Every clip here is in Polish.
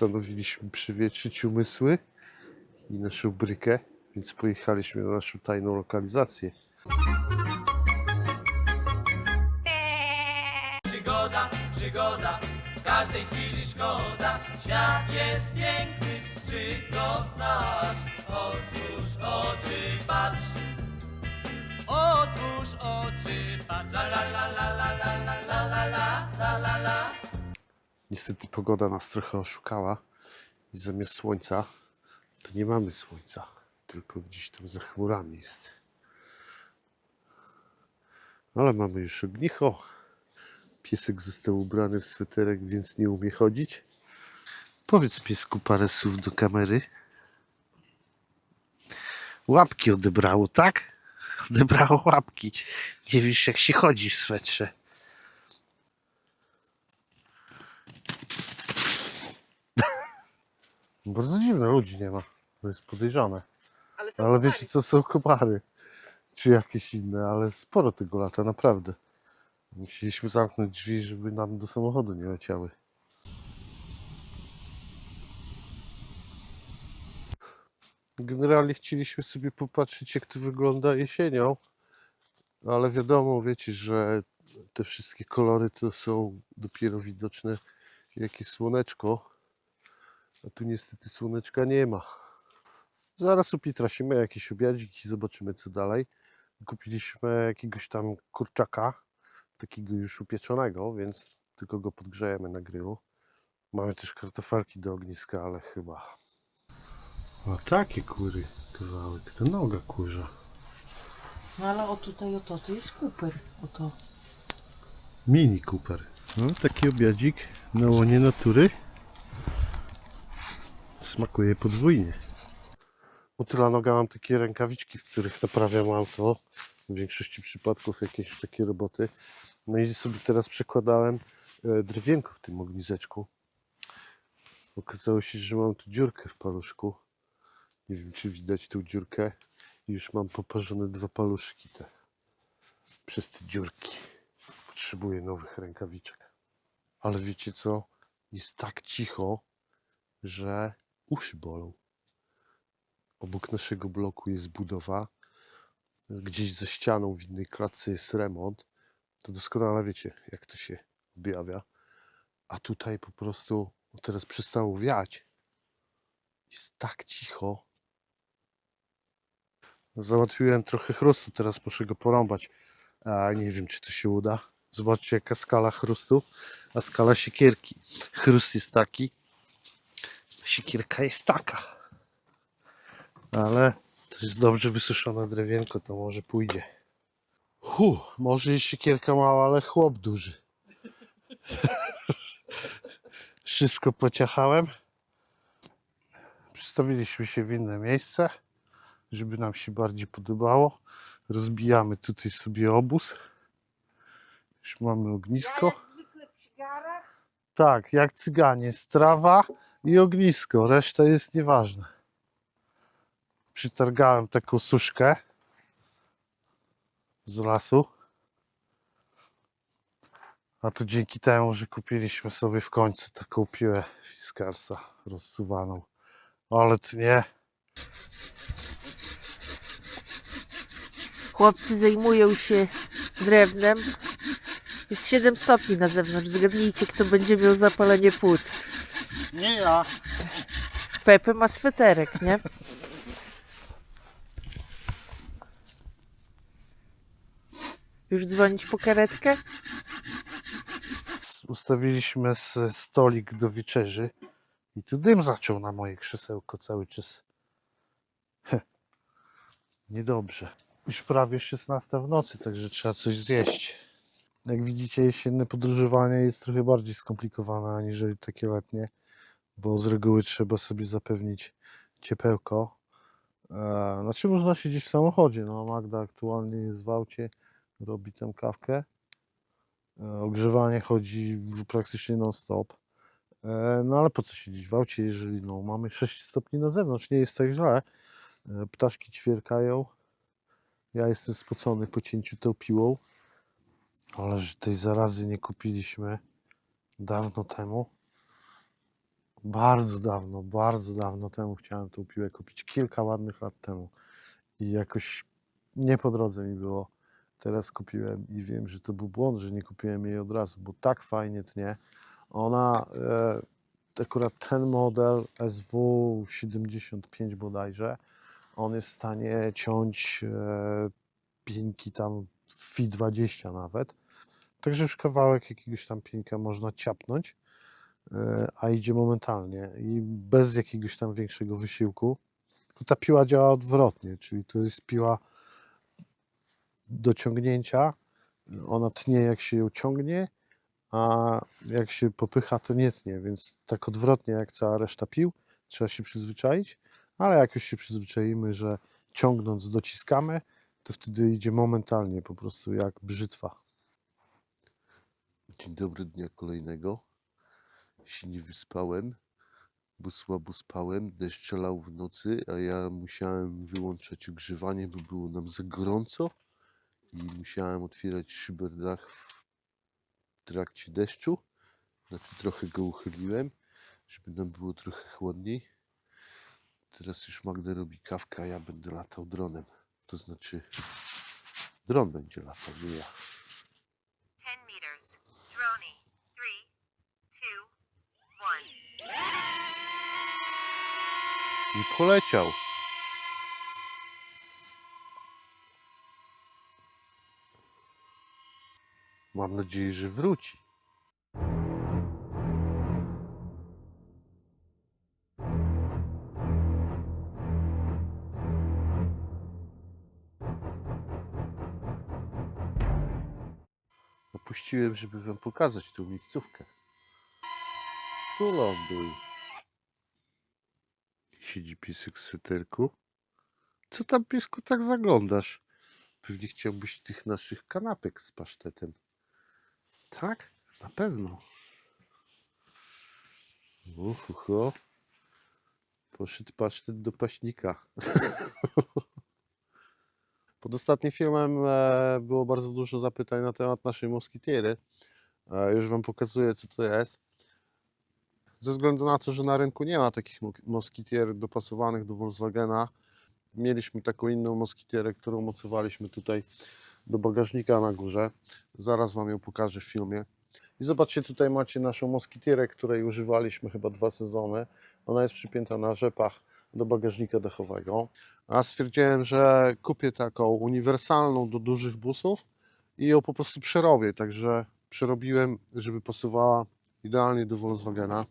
postanowiliśmy przywietrzyć umysły i naszą brykę, więc pojechaliśmy na naszą tajną lokalizację. Przygoda, przygoda, każdej chwili szkoda. Świat jest piękny, czy go znasz? Otwórz oczy, patrz. Otwórz oczy, patrz. La la la la la la la la la la la la. Niestety pogoda nas trochę oszukała i zamiast słońca to nie mamy słońca, tylko gdzieś tam za chmurami jest. Ale mamy już ognicho. Piesek został ubrany w sweterek, więc nie umie chodzić. Powiedz piesku parę słów do kamery. Łapki odebrało, tak? Odebrało łapki. Nie wiesz jak się chodzi w swetrze. Bardzo dziwne, ludzi nie ma. To jest podejrzane. Ale są Ale wiecie co, są komary. Czy jakieś inne, ale sporo tego lata, naprawdę. Musieliśmy zamknąć drzwi, żeby nam do samochodu nie leciały. Generalnie chcieliśmy sobie popatrzeć, jak to wygląda jesienią, ale wiadomo, wiecie, że te wszystkie kolory to są dopiero widoczne, jak jest słoneczko, a tu niestety słoneczka nie ma. Zaraz upitrasimy jakiś obiadzik i zobaczymy co dalej. Kupiliśmy jakiegoś tam kurczaka, takiego już upieczonego, więc tylko go podgrzejemy na grillu. Mamy też kartofelki do ogniska, ale chyba... O takie kury, kawałek, to noga kurza. No ale o tutaj, o to, to jest Cooper. O to. Mini Cooper. No, taki obiadzik na łonie natury. Smakuje podwójnie. U tyla noga mam takie rękawiczki, w których naprawiam auto. W większości przypadków jakieś takie roboty. No i sobie teraz przekładałem e, drewienko w tym ogniseczku. Okazało się, że mam tu dziurkę w paluszku. Nie wiem, czy widać tą dziurkę. I już mam poparzone dwa paluszki te. Przez te dziurki. Potrzebuję nowych rękawiczek. Ale wiecie co? Jest tak cicho, że uszy bolą. Obok naszego bloku jest budowa. Gdzieś za ścianą w innej klatce jest remont. To doskonale wiecie, jak to się objawia. A tutaj po prostu no teraz przestało wiać. Jest tak cicho. Załatwiłem trochę chrustu, teraz muszę go porąbać. A nie wiem, czy to się uda. Zobaczcie, jaka skala chrustu, a skala siekierki. Chrust jest taki, siekierka jest taka. Ale to jest dobrze wysuszone drewienko, to może pójdzie. Hu, może i siekierka mała, ale chłop duży. Wszystko pociachałem. Przystawiliśmy się w inne miejsce, żeby nam się bardziej podobało. Rozbijamy tutaj sobie obóz. Już mamy ognisko. Tak, jak cyganie, strawa i ognisko, reszta jest nieważna. Przytargałem taką suszkę z lasu. A to dzięki temu, że kupiliśmy sobie w końcu taką piłę Fiskarsa rozsuwaną. Ale to nie. Chłopcy zajmują się drewnem. Jest 7 stopni na zewnątrz. Zgadnijcie, kto będzie miał zapalenie płuc. Nie ja. Pepe ma sweterek, nie? Już dzwonić po karetkę? Ustawiliśmy s- stolik do wieczerzy i tu dym zaczął na moje krzesełko cały czas. Heh. Niedobrze. Już prawie 16 w nocy, także trzeba coś zjeść. Jak widzicie, jesienne podróżowanie jest trochę bardziej skomplikowane aniżeli takie letnie, bo z reguły trzeba sobie zapewnić ciepełko. E, Znaczy można siedzieć w samochodzie. No, Magda aktualnie jest w aucie, robi tam kawkę. E, Ogrzewanie chodzi praktycznie non-stop. E, No ale po co siedzieć w aucie, jeżeli no, mamy 6 stopni na zewnątrz? Nie jest tak źle. Ptaszki ćwierkają. Ja jestem spocony po cięciu tą piłą. Ale że tej zarazy nie kupiliśmy dawno temu. Bardzo dawno, bardzo dawno temu chciałem tą piłę kupić. Kilka ładnych lat temu. I jakoś nie po drodze mi było. Teraz kupiłem i wiem, że to był błąd, że nie kupiłem jej od razu, bo tak fajnie tnie. Ona, e, akurat ten model SW75 bodajże, on jest w stanie ciąć e, pinki tam FI 20 nawet. Także już kawałek jakiegoś tam pinka można ciapnąć, e, a idzie momentalnie i bez jakiegoś tam większego wysiłku. Ta piła działa odwrotnie, czyli to jest piła do ciągnięcia. Ona tnie jak się ją ciągnie, a jak się popycha, to nie tnie, więc tak odwrotnie jak cała reszta pił, trzeba się przyzwyczaić, ale jak już się przyzwyczaimy, że ciągnąc dociskamy, to wtedy idzie momentalnie, po prostu jak brzytwa. Dzień dobry dnia kolejnego. Się nie wyspałem, bo słabo spałem. Deszcz lał w nocy, a ja musiałem wyłączać ogrzewanie, bo było nam za gorąco i musiałem otwierać szyberdach w trakcie deszczu. Znaczy trochę go uchyliłem, żeby nam było trochę chłodniej. Teraz już Magda robi kawkę, a ja będę latał dronem. To znaczy dron będzie latał, nie ja. I poleciał. Mam nadzieję, że wróci. Opuściłem, żeby wam pokazać tą miejscówkę. Tu ląduj. Siedzi piesek w sweterku. Co tam, piesku, tak zaglądasz? Pewnie chciałbyś tych naszych kanapek z pasztetem. Tak? Na pewno. Uhuho. Poszedł pasztet do paśnika. Pod ostatnim filmem e, było bardzo dużo zapytań na temat naszej moskitiery. E, już Wam pokazuję, co to jest. Ze względu na to, że na rynku nie ma takich mo- moskitier dopasowanych do Volkswagena, mieliśmy taką inną moskitierę, którą mocowaliśmy tutaj do bagażnika na górze. Zaraz Wam ją pokażę w filmie. I zobaczcie, tutaj macie naszą moskitierę, której używaliśmy chyba dwa sezony. Ona jest przypięta na rzepach do bagażnika dechowego. A stwierdziłem, że kupię taką uniwersalną do dużych busów i ją po prostu przerobię. Także przerobiłem, żeby pasowała idealnie do Volkswagena.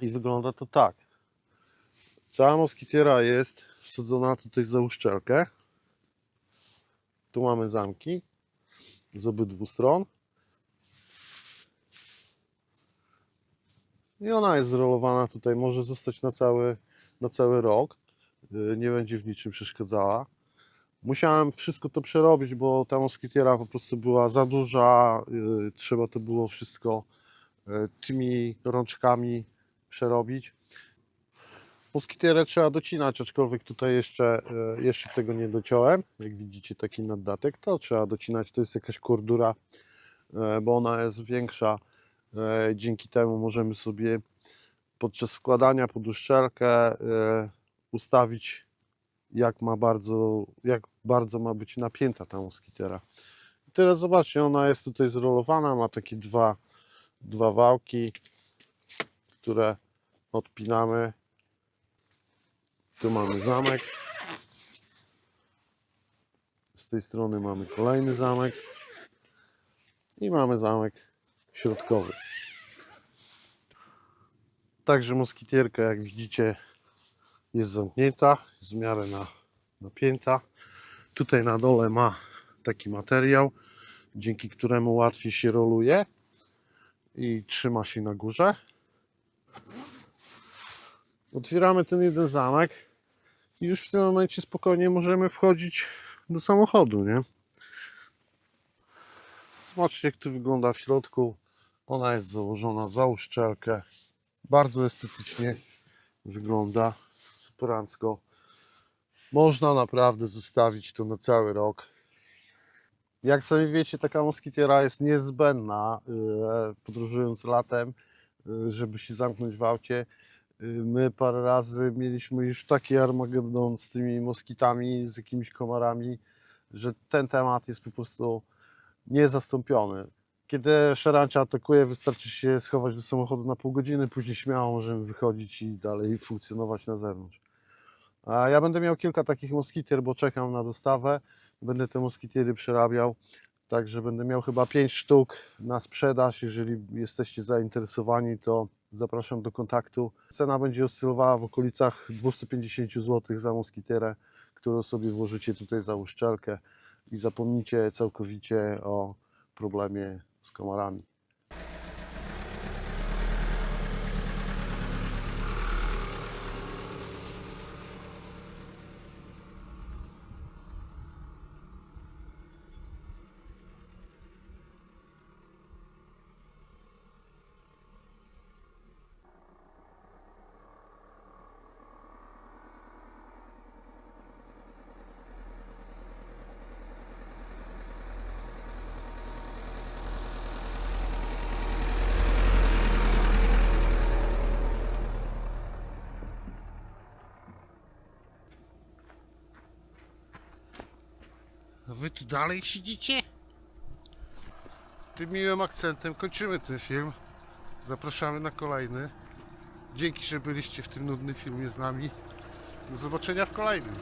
I wygląda to tak. Cała moskitiera jest wsadzona tutaj za uszczelkę. Tu mamy zamki z obydwu stron. I ona jest zrolowana tutaj, może zostać na cały, na cały rok. Yy, Nie będzie w niczym przeszkadzała. Musiałem wszystko to przerobić, bo ta moskitiera po prostu była za duża. yy, Trzeba to było wszystko yy, tymi rączkami przerobić. Moskitierę trzeba docinać, aczkolwiek tutaj jeszcze, e, jeszcze tego nie dociąłem. Jak widzicie, taki naddatek, to trzeba docinać. To jest jakaś kordura, bo ona jest większa. Dzięki temu możemy sobie podczas wkładania pod uszczelkę ustawić, jak, ma bardzo, jak bardzo ma być napięta ta moskitera. I teraz zobaczcie, ona jest tutaj zrolowana, ma takie dwa, dwa wałki, które odpinamy tu mamy zamek. Z tej strony mamy kolejny zamek. I mamy zamek środkowy. Także moskitierka, jak widzicie, jest zamknięta, jest w miarę na, napięta. Tutaj na dole ma taki materiał, dzięki któremu łatwiej się roluje i trzyma się na górze. Otwieramy ten jeden zamek i już w tym momencie spokojnie możemy wchodzić do samochodu, nie? Zobaczcie jak to wygląda w środku. Ona jest założona za uszczelkę. Bardzo estetycznie wygląda. Superancko. Można naprawdę zostawić to na cały rok. Jak sami wiecie, taka moskitiera jest niezbędna yy, podróżując latem, yy, żeby się zamknąć w aucie. Yy, My parę razy mieliśmy już taki armagedon z tymi moskitami, z jakimiś komarami, że ten temat jest po prostu niezastąpiony. Kiedy szarancia atakuje, wystarczy się schować do samochodu na pół godziny, później śmiało możemy wychodzić i dalej funkcjonować na zewnątrz. A ja będę miał kilka takich moskitier, bo czekam na dostawę. Będę te moskitiery przerabiał. Także będę miał chyba 5 sztuk na sprzedaż. Jeżeli jesteście zainteresowani, to zapraszam do kontaktu. Cena będzie oscylowała w okolicach 250 zł za moskiterę, którą sobie włożycie tutaj za uszczelkę i zapomnijcie całkowicie o problemie z komarami. Wy tu dalej siedzicie? Tym miłym akcentem kończymy ten film. Zapraszamy na kolejny. Dzięki, że byliście w tym nudnym filmie z nami. Do zobaczenia w kolejnym.